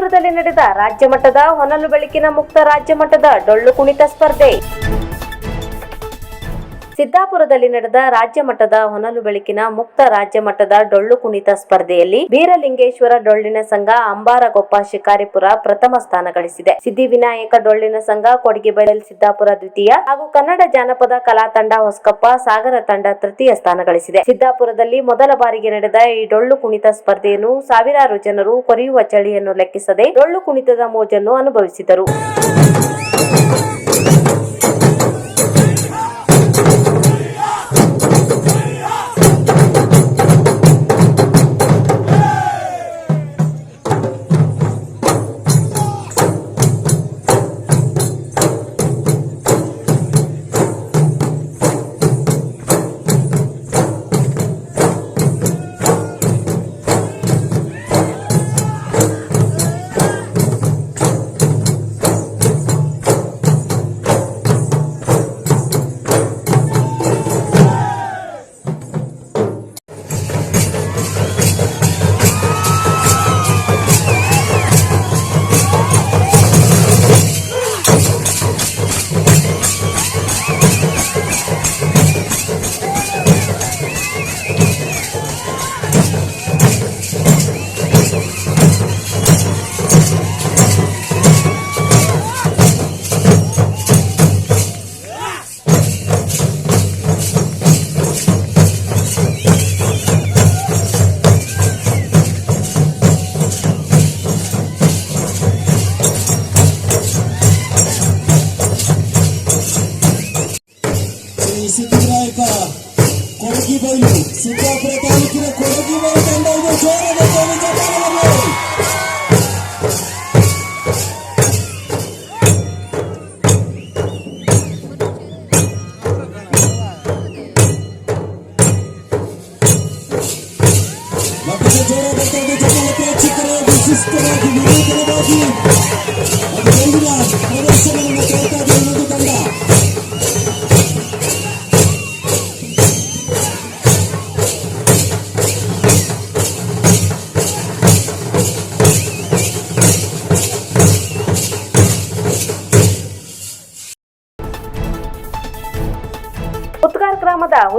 ಸಿದ್ದಾಪುರದಲ್ಲಿ ನಡೆದ ರಾಜ್ಯ ಮಟ್ಟದ ಹೊನಲು ಬೆಳಕಿನ ಮುಕ್ತ ರಾಜ್ಯ ಮಟ್ಟದ ಡೊಳ್ಳು ಕುಣಿತ ಸ್ಪರ್ಧೆ. ಸಿದ್ದಾಪುರದಲ್ಲಿ ನಡೆದ ರಾಜ್ಯ ಮಟ್ಟದ ಹೊನಲು ಬೆಳಕಿನ ಮುಕ್ತ ರಾಜ್ಯ ಮಟ್ಟದ ಡೊಳ್ಳು ಕುಣಿತ ಸ್ಪರ್ಧೆಯಲ್ಲಿ ಬೀರಲಿಂಗೇಶ್ವರ ಡೊಳ್ಳಿನ ಸಂಘ ಅಂಬಾರಗೊಪ್ಪ ಶಿಕಾರಿಪುರ ಪ್ರಥಮ ಸ್ಥಾನ ಗಳಿಸಿದೆ. ಸಿದ್ಧಿವಿನಾಯಕ ಡೊಳ್ಳಿನ ಸಂಘ ಕೊಡಗಿಬೈಲ್ ಸಿದ್ದಾಪುರ ದ್ವಿತೀಯ ಹಾಗೂ ಕನ್ನಡ ಜಾನಪದ ಕಲಾ ತಂಡ ಹೊಸಕಪ್ಪ ಸಾಗರ ತಂಡ ತೃತೀಯ ಸ್ಥಾನ ಗಳಿಸಿದೆ. ಸಿದ್ದಾಪುರದಲ್ಲಿ ಮೊದಲ ಬಾರಿಗೆ ನಡೆದ ಈ ಡೊಳ್ಳು ಕುಣಿತ ಸ್ಪರ್ಧೆಯನ್ನು ಸಾವಿರಾರು ಜನರು ಕೊರೆಯುವ ಚಳಿಯನ್ನು ಲೆಕ್ಕಿಸದೆ ಡೊಳ್ಳು ಕುಣಿತದ ಮೋಜನ್ನು ಅನುಭವಿಸಿದರು.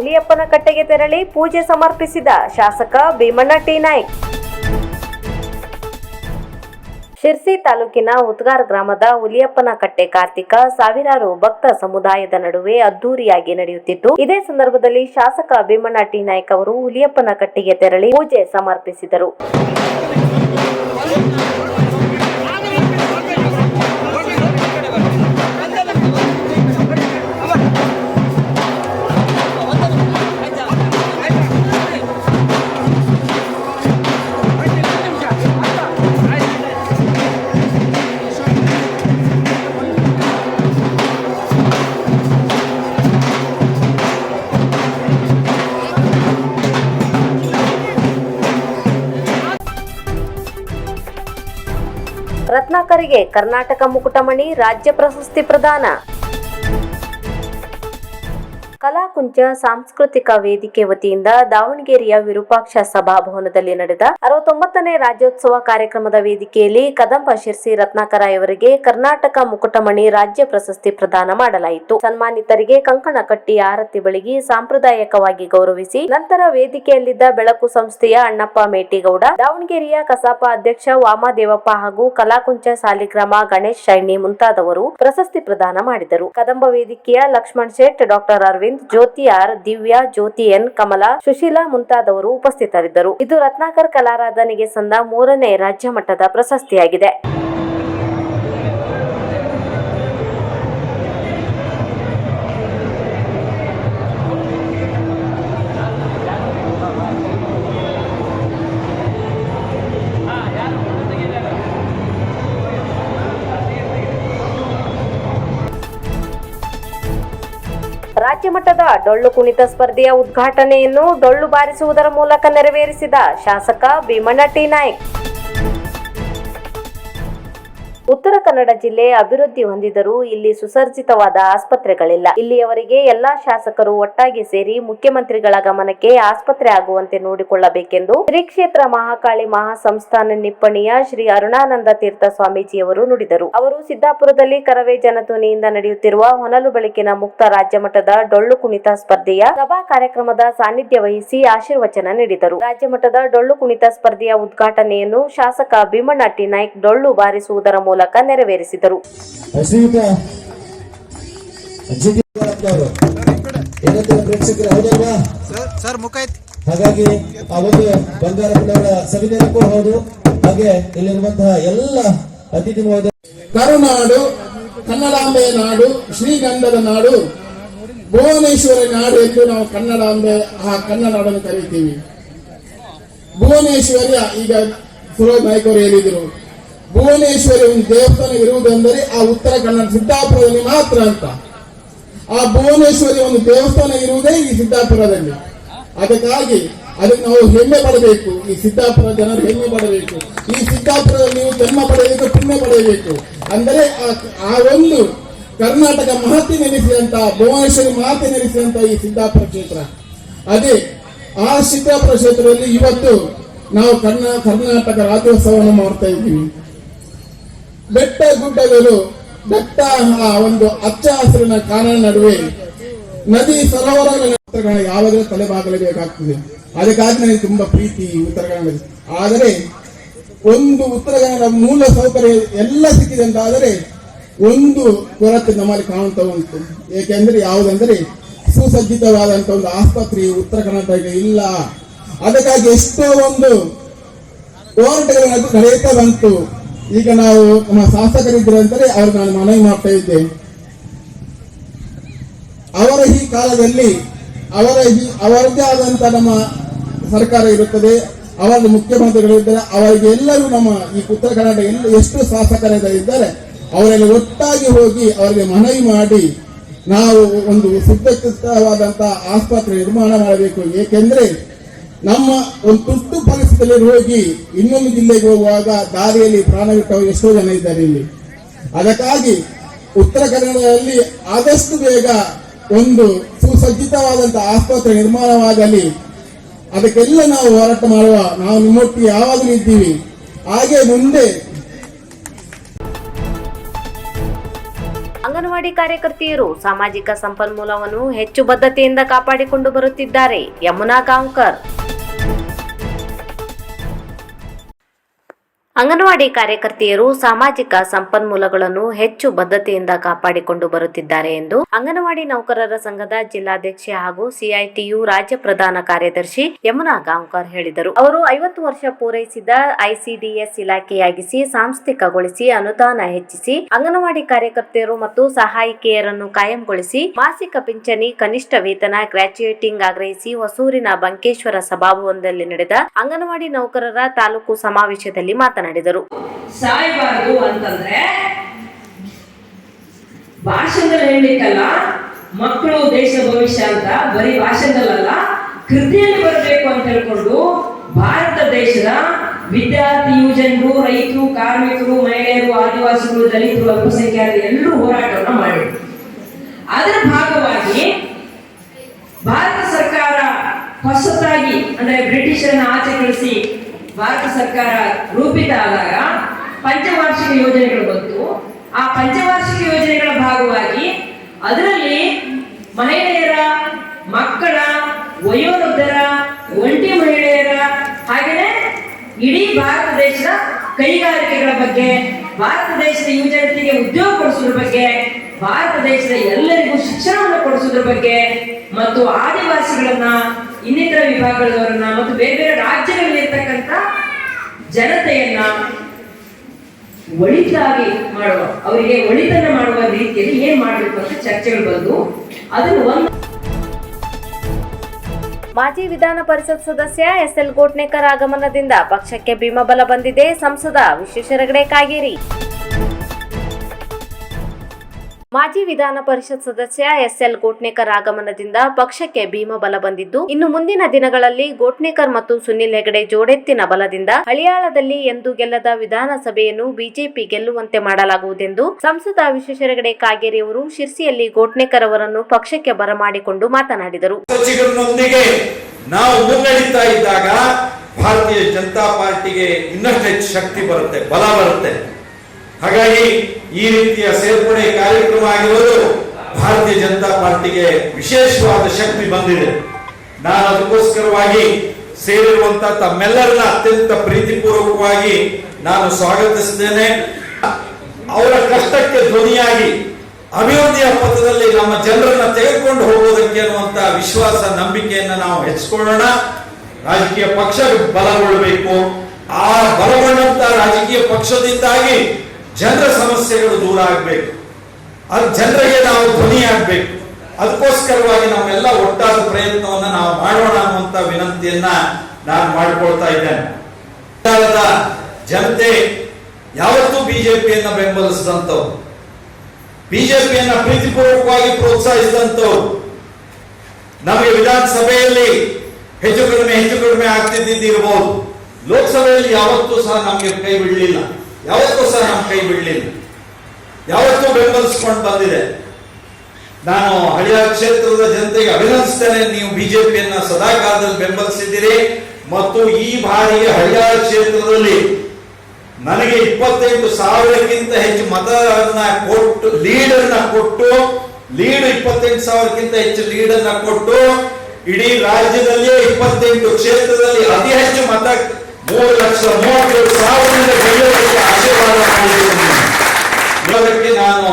ಗ್ರಾಮದ ಹುಲಿಯಪ್ಪನ ಕಟ್ಟೆಗೆ ತೆರಳಿ ಪೂಜೆ ಸಮರ್ಪಿಸಿದ ಶಾಸಕ ಭೀಮಣ್ಣ ಟಿ ನಾಯ್ಕ್. ಶಿರ್ಸಿ ತಾಲೂಕಿನ ಉತ್ಗಾರ್ ಗ್ರಾಮದ ಹುಲಿಯಪ್ಪನ ಕಟ್ಟೆ ಕಾರ್ತಿಕ ಸಾವಿರಾರು ಭಕ್ತ ಸಮುದಾಯದ ನಡುವೆ ಅದ್ದೂರಿಯಾಗಿ ನಡೆಯುತ್ತಿದ್ದು ಇದೇ ಸಂದರ್ಭದಲ್ಲಿ ಶಾಸಕ ಭೀಮಣ್ಣ ಟಿ ನಾಯ್ಕ್ ಅವರು ಹುಲಿಯಪ್ಪನ ಕಟ್ಟೆಗೆ ತೆರಳಿ ಪೂಜೆ ಸಮರ್ಪಿಸಿದರು. ರತ್ನಾಕರಿಗೆ ಕರ್ನಾಟಕ ಮುಕುಟಮಣಿ ರಾಜ್ಯ ಪ್ರಶಸ್ತಿ ಪ್ರದಾನ. ಕಲಾಕುಂಚ ಸಾಂಸ್ಕೃತಿಕ ವೇದಿಕೆ ವತಿಯಿಂದ ದಾವಣಗೆರೆಯ ವಿರೂಪಾಕ್ಷ ಸಭಾಭವನದಲ್ಲಿ ನಡೆದ ಅರವತ್ತೊಂಬತ್ತನೇ ರಾಜ್ಯೋತ್ಸವ ಕಾರ್ಯಕ್ರಮದ ವೇದಿಕೆಯಲ್ಲಿ ಕದಂಬ ಶಿರ್ಸಿ ರತ್ನಾಕರ ಇವರಿಗೆ ಕರ್ನಾಟಕ ಮುಕುಟಮಣಿ ರಾಜ್ಯ ಪ್ರಶಸ್ತಿ ಪ್ರದಾನ ಮಾಡಲಾಯಿತು. ಸನ್ಮಾನಿತರಿಗೆ ಕಂಕಣ ಕಟ್ಟಿ ಆರತಿ ಬೆಳಗಿ ಸಾಂಪ್ರದಾಯಿಕವಾಗಿ ಗೌರವಿಸಿ ನಂತರ ವೇದಿಕೆಯಲ್ಲಿದ್ದ ಬೆಳಕು ಸಂಸ್ಥೆಯ ಅಣ್ಣಪ್ಪ ಮೇಟಿಗೌಡ, ದಾವಣಗೆರೆಯ ಕಸಾಪ ಅಧ್ಯಕ್ಷ ವಾಮದೇವಪ್ಪ ಹಾಗೂ ಕಲಾಕುಂಚ ಸಾಲಿಗ್ರಾಮ ಗಣೇಶ್ ಶೈನಿ ಮುಂತಾದವರು ಪ್ರಶಸ್ತಿ ಪ್ರದಾನ ಮಾಡಿದರು. ಕದಂಬ ವೇದಿಕೆಯ Lakshman Shet, doctor Aravind Jyothi R, Divya, Jyothi N, Kamala, Sushila ಮುಂತಾದವರು ಉಪಸ್ಥಿತರಿದ್ದರು. ಇದು ರತ್ನಾಕರ್ ಕಲಾರಾಧನೆಗೆ ಸಂದ ಮೂರನೇ ರಾಜ್ಯ ಮಟ್ಟದ ಪ್ರಶಸ್ತಿಯಾಗಿದೆ. ರಾಜ್ಯ ಮಟ್ಟದ ಡೊಳ್ಳು ಕುಣಿತ ಸ್ಪರ್ಧೆಯ ಉದ್ಘಾಟನೆಯನ್ನು ಡೊಳ್ಳು ಬಾರಿಸುವುದರ ಮೂಲಕ ನೆರವೇರಿಸಿದ ಶಾಸಕ ಭೀಮಣ್ಣ ಟಿ ನಾಯ್ಕ್. ಉತ್ತರ ಕನ್ನಡ ಜಿಲ್ಲೆ ಅಭಿವೃದ್ಧಿ ಹೊಂದಿದರೂ ಇಲ್ಲಿ ಸುಸರ್ಜಿತವಾದ ಆಸ್ಪತ್ರೆಗಳಿಲ್ಲ. ಇಲ್ಲಿಯವರೆಗೆ ಎಲ್ಲಾ ಶಾಸಕರು ಒಟ್ಟಾಗಿ ಸೇರಿ ಮುಖ್ಯಮಂತ್ರಿಗಳ ಗಮನಕ್ಕೆ ಆಸ್ಪತ್ರೆ ಆಗುವಂತೆ ನೋಡಿಕೊಳ್ಳಬೇಕೆಂದು ಶ್ರೀ ಕ್ಷೇತ್ರ ಮಹಾಕಾಳಿ ಮಹಾಸಂಸ್ಥಾನ ನಿಪ್ಪಣಿಯ ಶ್ರೀ ಅರುಣಾನಂದ ತೀರ್ಥ ಸ್ವಾಮೀಜಿಯವರು ನುಡಿದರು. ಅವರು ಸಿದ್ದಾಪುರದಲ್ಲಿ ಕರವೇ ಜನಧ್ವನಿಯಿಂದ ನಡೆಯುತ್ತಿರುವ ಹೊನಲು ಬೆಳಕಿನ ಮುಕ್ತ ರಾಜ್ಯ ಮಟ್ಟದ ಡೊಳ್ಳು ಕುಣಿತ ಸ್ಪರ್ಧೆಯ ಸಭಾ ಕಾರ್ಯಕ್ರಮದ ಸಾನ್ನಿಧ್ಯ ವಹಿಸಿ ಆಶೀರ್ವಚನ ನೀಡಿದರು. ರಾಜ್ಯ ಮಟ್ಟದ ಡೊಳ್ಳು ಕುಣಿತ ಸ್ಪರ್ಧೆಯ ಉದ್ಘಾಟನೆಯನ್ನು ಶಾಸಕ ಭೀಮಣ್ಣ ಟಿ ನಾಯ್ಕ್ ಡೊಳ್ಳು ಬಾರಿಸುವುದರ ಮೂಲಕ ನೆರವೇರಿಸಿದರು. ಸರ್ ಮುಖ ಹಾಗಾಗಿ ಆ ಒಂದು ಬಂಗಾರಪ್ಪನವರ ಸವಿನೆನಕ್ಕೂ ಹೌದು. ಹಾಗೆ ಇಲ್ಲಿರುವಂತಹ ಎಲ್ಲ ಅತಿಥಿ ಕರುನಾಡು ಕನ್ನಡಾಂಬೆಯ ನಾಡು ಶ್ರೀಗಂಧದ ನಾಡು ಭುವನೇಶ್ವರ ನಾಡು ಎಂದು ನಾವು ಕನ್ನಡಾಂಬೆ ಆ ಕನ್ನಡ ನಾಡನ್ನು ಕರೀತೀವಿ. ಭುವನೇಶ್ವರಿಯ ಈಗ ಸುರೋಜ್ ನಾಯ್ಕರು ಅವರು ಹೇಳಿದರು. ಭುವನೇಶ್ವರಿ ಒಂದು ದೇವಸ್ಥಾನ ಇರುವುದೆಂದರೆ ಆ ಉತ್ತರ ಕನ್ನಡ ಸಿದ್ದಾಪುರದಲ್ಲಿ ಮಾತ್ರ ಅಂತ. ಆ ಭುವನೇಶ್ವರಿ ಒಂದು ದೇವಸ್ಥಾನ ಇರುವುದೇ ಈ ಸಿದ್ದಾಪುರದಲ್ಲಿ. ಅದಕ್ಕಾಗಿ ಅದಕ್ಕೆ ನಾವು ಹೆಮ್ಮೆ ಪಡಬೇಕು. ಈ ಸಿದ್ದಾಪುರ ಜನರು ಹೆಮ್ಮೆ ಪಡಬೇಕು. ಈ ಸಿದ್ದಾಪುರದಲ್ಲಿ ನೀವು ಜನ್ಮ ಪಡೆಯಬೇಕು, ಪುಣ್ಯ ಪಡೆಯಬೇಕು. ಅಂದರೆ ಆ- ಒಂದು ಕರ್ನಾಟಕ ಮಹತ್ವ ನೆಲೆಸಿದಂತಹ ಭುವನೇಶ್ವರಿ ಮಹತ್ವ ನೆಲೆಸಿದಂತಹ ಈ ಸಿದ್ದಾಪುರ ಕ್ಷೇತ್ರ. ಅದೇ ಆ ಸಿದ್ದಾಪುರ ಕ್ಷೇತ್ರದಲ್ಲಿ ಇವತ್ತು ನಾವು ಕರ್ನಾ, ಕರ್ನಾಟಕ ರಾಜ್ಯೋತ್ಸವವನ್ನು ಮಾಡ್ತಾ ಇದ್ದೀವಿ. ಬೆಟ್ಟ ಗುಡ್ಡಗಳು, ಬೆಟ್ಟ ಒಂದು ಅಚ್ಚ ಹಸಿರಿನ ಕಾರಣ ನಡುವೆ ನದಿ ಸರೋವರಗಳ ಯಾವಾಗಲೂ ತಲೆಬಾಗಲೇಬೇಕಾಗ್ತದೆ. ಅದಕ್ಕಾಗಿ ನನಗೆ ತುಂಬಾ ಪ್ರೀತಿ ಉತ್ತರ ಕನ್ನಡ ಆದರೆ ಒಂದು ಉತ್ತರ ಕನ್ನಡ ಮೂಲ ಸೌಕರ್ಯ ಎಲ್ಲ ಸಿಕ್ಕಿದೆ ಅಂತ ಆದರೆ ಒಂದು ಕೊರತೆ ನಮ್ಮಲ್ಲಿ ಕಾಣ್ತಾ ಉಂಟು. ಏಕೆಂದ್ರೆ ಯಾವುದಂದ್ರೆ ಸುಸಜ್ಜಿತವಾದಂತ ಒಂದು ಆಸ್ಪತ್ರೆ ಉತ್ತರ ಕನ್ನಡ ಇಲ್ಲ. ಅದಕ್ಕಾಗಿ ಎಷ್ಟೋ ಒಂದು ಹೋರಾಟಗಳು ನಡೆ- ನಡೆಯುತ್ತಾ ಬಂತು. ಈಗ ನಾವು ನಮ್ಮ ಶಾಸಕರಿದ್ರು ಅಂದರೆ ಅವ್ರು ನಾನು ಮನವಿ ಮಾಡ್ತಾ ಇದ್ದೆ. ಅವರ ಈ ಕಾಲದಲ್ಲಿ ಅವರ ಈ ಅವರದೇ ಆದಂತ ನಮ್ಮ ಸರ್ಕಾರ ಇರುತ್ತದೆ ಅವರ ಮುಖ್ಯಮಂತ್ರಿಗಳಿದ್ದಾರೆ, ಅವರಿಗೆ ಎಲ್ಲರೂ ನಮ್ಮ ಈ ಉತ್ತರ ಕನ್ನಡ ಎಲ್ಲ ಎಷ್ಟು ಶಾಸಕರಿದ್ದಾರೆ, ಅವರೆಲ್ಲ ಒಟ್ಟಾಗಿ ಹೋಗಿ ಅವರಿಗೆ ಮನವಿ ಮಾಡಿ ನಾವು ಒಂದು ಸುರಕ್ಷಿತವಾದಂತಹ ಆಸ್ಪತ್ರೆ ನಿರ್ಮಾಣ ಮಾಡಬೇಕು. ಏಕೆಂದ್ರೆ ನಮ್ಮ ಒಂದು ತುರ್ತು ಪರಿಸ್ಥಿತಿಯಲ್ಲಿ ಹೋಗಿ ಇನ್ನೊಂದು ಜಿಲ್ಲೆಗೆ ಹೋಗುವಾಗ ದಾರಿಯಲ್ಲಿ ಪ್ರಾಣ ಬಿಟ್ಟವರು ಎಷ್ಟೋ ಜನ ಇದ್ದಾರೆ ಇಲ್ಲಿ. ಅದಕ್ಕಾಗಿ ಉತ್ತರ ಕನ್ನಡದಲ್ಲಿ ಆದಷ್ಟು ಬೇಗ ಒಂದು ಸುಸಜ್ಜಿತವಾದಂತಹ ಆಸ್ಪತ್ರೆ ನಿರ್ಮಾಣವಾಗಲಿ. ಅದಕ್ಕೆಲ್ಲ ನಾವು ಹೋರಾಟ ಮಾಡುವ ನಾವು ನಿಮ್ಮೊಟ್ಟಿಗೆ ಯಾವಾಗಲೂ ಇದ್ದೀವಿ. ಹಾಗೆ ಮುಂದೆ ಅಂಗನವಾಡಿ ಕಾರ್ಯಕರ್ತೆಯರು ಸಾಮಾಜಿಕ ಸಂಪನ್ಮೂಲವನ್ನು ಹೆಚ್ಚು ಬದ್ಧತೆಯಿಂದ ಕಾಪಾಡಿಕೊಂಡು ಬರುತ್ತಿದ್ದಾರೆ. ಯಮುನಾ ಗಾಂವ್ಕರ್. ಅಂಗನವಾಡಿ ಕಾರ್ಯಕರ್ತೆಯರು ಸಾಮಾಜಿಕ ಸಂಪನ್ಮೂಲಗಳನ್ನು ಹೆಚ್ಚು ಬದ್ಧತೆಯಿಂದ ಕಾಪಾಡಿಕೊಂಡು ಬರುತ್ತಿದ್ದಾರೆ ಎಂದು ಅಂಗನವಾಡಿ ನೌಕರರ ಸಂಘದ ಜಿಲ್ಲಾಧ್ಯಕ್ಷೆ ಹಾಗೂ ಸಿಐಟಿಯು ರಾಜ್ಯ ಪ್ರಧಾನ ಕಾರ್ಯದರ್ಶಿ ಯಮುನಾ ಗಾಂವ್ಕರ್ ಹೇಳಿದರು. ಅವರು ಐವತ್ತು ವರ್ಷ ಪೂರೈಸಿದ ಐಸಿಡಿಎಸ್ ಇಲಾಖೆಯಾಗಿಸಿ ಸಾಂಸ್ಥಿಕಗೊಳಿಸಿ ಅನುದಾನ ಹೆಚ್ಚಿಸಿ ಅಂಗನವಾಡಿ ಕಾರ್ಯಕರ್ತೆಯರು ಮತ್ತು ಸಹಾಯಕಿಯರನ್ನು ಕಾಯಂಗೊಳಿಸಿ ಮಾಸಿಕ ಪಿಂಚಣಿ, ಕನಿಷ್ಠ ವೇತನ ಗ್ರಾಚ್ಯುಯೇಟಿಂಗ್ ಆಗ್ರಹಿಸಿ ಹೊಸೂರಿನ ಬಂಕೇಶ್ವರ ಸಭಾಭವನದಲ್ಲಿ ನಡೆದ ಅಂಗನವಾಡಿ ನೌಕರರ ತಾಲೂಕು ಸಮಾವೇಶದಲ್ಲಿ ಮಾತನಾಡಿದರು. ಸಾಯಬಾರದು ಅಂತಂದ್ರೆ ಭಾಷಣದಲ್ಲಿ ಹೇಳಲಿಕ್ಕಲ್ಲ, ಮಕ್ಕಳು ದೇಶ ಭವಿಷ್ಯ ಅಂತ ಬರೀ ಭಾಷಣದಲ್ಲ ಕೃತಿಯಲ್ಲಿ ಬರಬೇಕು ಅಂತ ಹೇಳ್ಕೊಂಡು ಭಾರತ ದೇಶದ ವಿದ್ಯಾರ್ಥಿ ಯುವಜನರು ರೈತರು, ಕಾರ್ಮಿಕರು, ಮಹಿಳೆಯರು, ಆದಿವಾಸಿಗಳು, ದಲಿತರು, ಅಲ್ಪಸಂಖ್ಯಾತರು ಎಲ್ಲರೂ ಹೋರಾಟವನ್ನ ಮಾಡಿದ್ರು. ಅದರ ಭಾಗವಾಗಿ ಭಾರತ ಸರ್ಕಾರ ಹೊಸತಾಗಿ, ಅಂದ್ರೆ ಬ್ರಿಟಿಷರನ್ನ ಆಚೆ ಕಳಿಸಿ ಭಾರತ ಸರ್ಕಾರ ರೂಪಿತ ಆದಾಗ ಪಂಚವಾರ್ಷಿಕ ಯೋಜನೆಗಳು ಬಂತು. ಆ ಪಂಚವಾರ್ಷಿಕ ಯೋಜನೆಗಳ ಭಾಗವಾಗಿ ಅದರಲ್ಲಿ ಮಹಿಳೆಯರ, ಮಕ್ಕಳ, ವಯೋವೃದ್ಧರ, ಒಂಟಿ ಮಹಿಳೆಯರ ಹಾಗೆಯೇ ಇಡೀ ಭಾರತ ದೇಶದ ಕೈಗಾರಿಕೆಗಳ ಬಗ್ಗೆ, ಭಾರತ ದೇಶದ ಯುವಜನತೆಗೆ ಉದ್ಯೋಗ ಕೊಡಿಸೋದ್ರ ಬಗ್ಗೆ, ಭಾರತ ದೇಶದ ಎಲ್ಲರಿಗೂ ಶಿಕ್ಷಣವನ್ನು ಕೊಡಿಸೋದ್ರ ಬಗ್ಗೆ, ಮತ್ತು ಆದಿವಾಸಿಗಳನ್ನ, ಇನ್ನಿತರ ವಿಭಾಗಗಳವರನ್ನ ಮತ್ತು ಬೇರೆ ಬೇರೆ ರಾಜ್ಯಗಳಲ್ಲಿರ್ತಕ್ಕಂಥ ಜನತೆಯನ್ನ ಒಳಿತಾಗಿ ಮಾಡುವ, ಅವರಿಗೆ ಒಳಿತನ್ನ ಮಾಡುವ ರೀತಿಯಲ್ಲಿ ಏನ್ ಮಾಡಬೇಕು ಅಂತ ಚರ್ಚೆಗಳು ಬಂದು ಅದನ್ನು ಒಂದು ಮಾಜಿ ವಿಧಾನ ಪರಿಷತ್ ಸದಸ್ಯ ಎಸ್ ಎಲ್ ಕೋಟ್ನೇಕರ್ ಆಗಮನದಿಂದ ಪಕ್ಷಕ್ಕೆ ಭೀಮಬಲ ಬಂದಿದೆ. ಸಂಸದ ವಿಶ್ವೇಶ್ವರ ಹೆಗಡೆ, ಕಾಗೇರಿ. ಮಾಜಿ ವಿಧಾನ ಪರಿಷತ್ ಸದಸ್ಯ ಎಸ್ಎಲ್ ಗೋಟ್ನೇಕರ್ ಆಗಮನದಿಂದ ಪಕ್ಷಕ್ಕೆ ಭೀಮ ಬಲ ಬಂದಿದ್ದು, ಇನ್ನು ಮುಂದಿನ ದಿನಗಳಲ್ಲಿ ಗೋಟ್ನೇಕರ್ ಮತ್ತು ಸುನಿಲ್ ಹೆಗಡೆ ಜೋಡೆತ್ತಿನ ಬಲದಿಂದ ಹಳಿಯಾಳದಲ್ಲಿ ಎಂದು ಗೆಲ್ಲದ ವಿಧಾನಸಭೆಯನ್ನು ಬಿಜೆಪಿ ಗೆಲ್ಲುವಂತೆ ಮಾಡಲಾಗುವುದೆಂದು ಸಂಸದ ವಿಶ್ವೇಶ್ವರಗಡೆ ಕಾಗೇರಿ ಅವರು ಶಿರ್ಸಿಯಲ್ಲಿ ಗೋಟ್ನೇಕರ್ ಅವರನ್ನು ಪಕ್ಷಕ್ಕೆ ಬರಮಾಡಿಕೊಂಡು ಮಾತನಾಡಿದರು. ಭಾರತೀಯ ಜನತಾ ಪಾರ್ಟಿಗೆ ಇನ್ನಷ್ಟು ಶಕ್ತಿ ಬರುತ್ತೆ, ಬಲ ಬರುತ್ತೆ. ಹಾಗಾಗಿ ಈ ರೀತಿಯ ಸೇರ್ಪಡೆ ಕಾರ್ಯಕ್ರಮ ಆಗಿರೋದು ಭಾರತೀಯ ಜನತಾ ಪಾರ್ಟಿಗೆ ವಿಶೇಷವಾದ ಶಕ್ತಿ ಬಂದಿದೆ. ನಾನು ಅದಕ್ಕೋಸ್ಕರವಾಗಿ ಸೇರಿರುವಂತ ತಮ್ಮೆಲ್ಲರನ್ನ ಅತ್ಯಂತ ಪ್ರೀತಿಪೂರ್ವಕವಾಗಿ ನಾನು ಸ್ವಾಗತಿಸಿದ್ದೇನೆ ಅವರ ಕಷ್ಟಕ್ಕೆ ಧ್ವನಿಯಾಗಿ ಅಭಿವೃದ್ಧಿಯ ಪಥದಲ್ಲಿ ನಮ್ಮ ಜನರನ್ನ ತೆಗೆದುಕೊಂಡು ಹೋಗೋದಕ್ಕೆ ಅನ್ನುವಂತ ವಿಶ್ವಾಸ, ನಂಬಿಕೆಯನ್ನ ನಾವು ಹೆಚ್ಚಿಕೊಳ್ಳೋಣ. ರಾಜಕೀಯ ಪಕ್ಷ ಬಲಗೊಳ್ಳಬೇಕು. ಆ ಬಲಗೊಂಡಂತ ರಾಜಕೀಯ ಪಕ್ಷದಿಂದಾಗಿ ಜನರ ಸಮಸ್ಯೆಗಳು ದೂರ ಆಗಬೇಕು. ಅದು ಜನರಿಗೆ ನಾವು ಧ್ವನಿಯಾಗಬೇಕು ಅದಕ್ಕೋಸ್ಕರವಾಗಿ ನಾವೆಲ್ಲ ಒಟ್ಟಾದ ಪ್ರಯತ್ನವನ್ನ ನಾವು ಮಾಡೋಣ ಅನ್ನುವಂತ ವಿನಂತಿಯನ್ನ ನಾನು ಮಾಡಿಕೊಳ್ತಾ ಇದ್ದೇನೆ. ಜನತೆ ಯಾವತ್ತೂ ಬಿಜೆಪಿಯನ್ನ ಬೆಂಬಲಿಸಿದಂಥವ್ರು. ಬಿಜೆಪಿಯನ್ನ ಪ್ರೀತಿಪೂರ್ವಕವಾಗಿ ಪ್ರೋತ್ಸಾಹಿಸಿದಂಥವ್ರು. ನಮಗೆ ವಿಧಾನಸಭೆಯಲ್ಲಿ ಹೆಚ್ಚು ಕಡಿಮೆ ಹೆಚ್ಚು ಕಡಿಮೆ ಆಗ್ತಿದ್ದಿರಬಹುದು ಲೋಕಸಭೆಯಲ್ಲಿ ಯಾವತ್ತೂ ಸಹ ನಮಗೆ ಕೈ ಬಿಡಲಿಲ್ಲ ಯಾವತ್ತೂ ಸಹ ನಮ್ಮ ಕೈ ಬಿಡಲಿಲ್ಲ ಯಾವತ್ತೂ ಬೆಂಬಲಿಸ್ಕೊಂಡು ಬಂದಿದೆ. ನಾನು ಹಳಿಯ ಕ್ಷೇತ್ರದ ಜನತೆಗೆ ಅಭಿನಂದಿಸ್ತೇನೆ. ನೀವು ಬಿಜೆಪಿಯನ್ನ ಸದಾ ಕಾಲದಲ್ಲಿ ಬೆಂಬಲಿಸಿದ್ದೀರಿ. ಮತ್ತು ಈ ಬಾರಿಗೆ ಹಳಿಯ ಕ್ಷೇತ್ರದಲ್ಲಿ ನನಗೆ ಇಪ್ಪತ್ತೈದು ಸಾವಿರಕ್ಕಿಂತ ಹೆಚ್ಚು ಮತಗಳನ್ನು ಕೊಟ್ಟು, ಲೀಡರ್ನ ಕೊಟ್ಟು, ಲೀಡ್ ಇಪ್ಪತ್ತೆಂಟು ಸಾವಿರಕ್ಕಿಂತ ಹೆಚ್ಚು ಲೀಡರ್ನ ಕೊಟ್ಟು, ಇಡೀ ರಾಜ್ಯದಲ್ಲಿ ಇಪ್ಪತ್ತೆಂಟು ಕ್ಷೇತ್ರದಲ್ಲಿ ಅತಿ ಹೆಚ್ಚು ಮತ ಮೂರು ಲಕ್ಷ ಮೂವತ್ತು ಸಾವಿರದಿಂದ ಗೆಲ್ಲುವುದಕ್ಕೆ ಆಶೀರ್ವಾದ ಮಾಡಿದ್ದೇನೆ. ಇವಾಗಕ್ಕೆ ನಾನು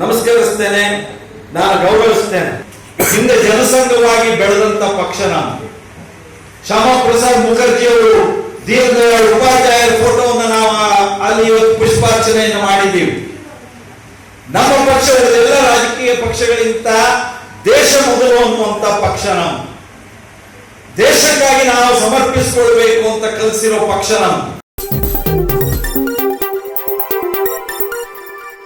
ನಮಸ್ಕರಿಸ್ತೇನೆ, ನಾನು ಗೌರವಿಸ್ತೇನೆ. ಹಿಂದೆ ಜನಸಂಘವಾಗಿ ಬೆಳೆದಂತ ಪಕ್ಷ ನಾನು. ಶ್ಯಾಮಾ ಪ್ರಸಾದ್ ಮುಖರ್ಜಿ ಅವರು ದೀನದಯಾಳ್ ಉಪಾಧ್ಯಾಯರ ಫೋಟೋವನ್ನು ನಾವು ಅಲ್ಲಿ ಇವತ್ತು ಪುಷ್ಪಾರ್ಚನೆಯನ್ನು ಮಾಡಿದ್ದೀವಿ. ನಮ್ಮ ಪಕ್ಷದ ಎಲ್ಲ ರಾಜಕೀಯ ಪಕ್ಷಗಳಿಗಿಂತ ದೇಶ ಮೊದಲು ಅನ್ನುವಂತ ಪಕ್ಷ ನಾವು ದೇಶಕ್ಕಾಗಿ ನಾವು ಸಮರ್ಪಿಸಿಕೊಳ್ಬೇಕು ಅಂತ ಕಲಿಸಿರೋ ಪಕ್ಷ ನಮ್ದು.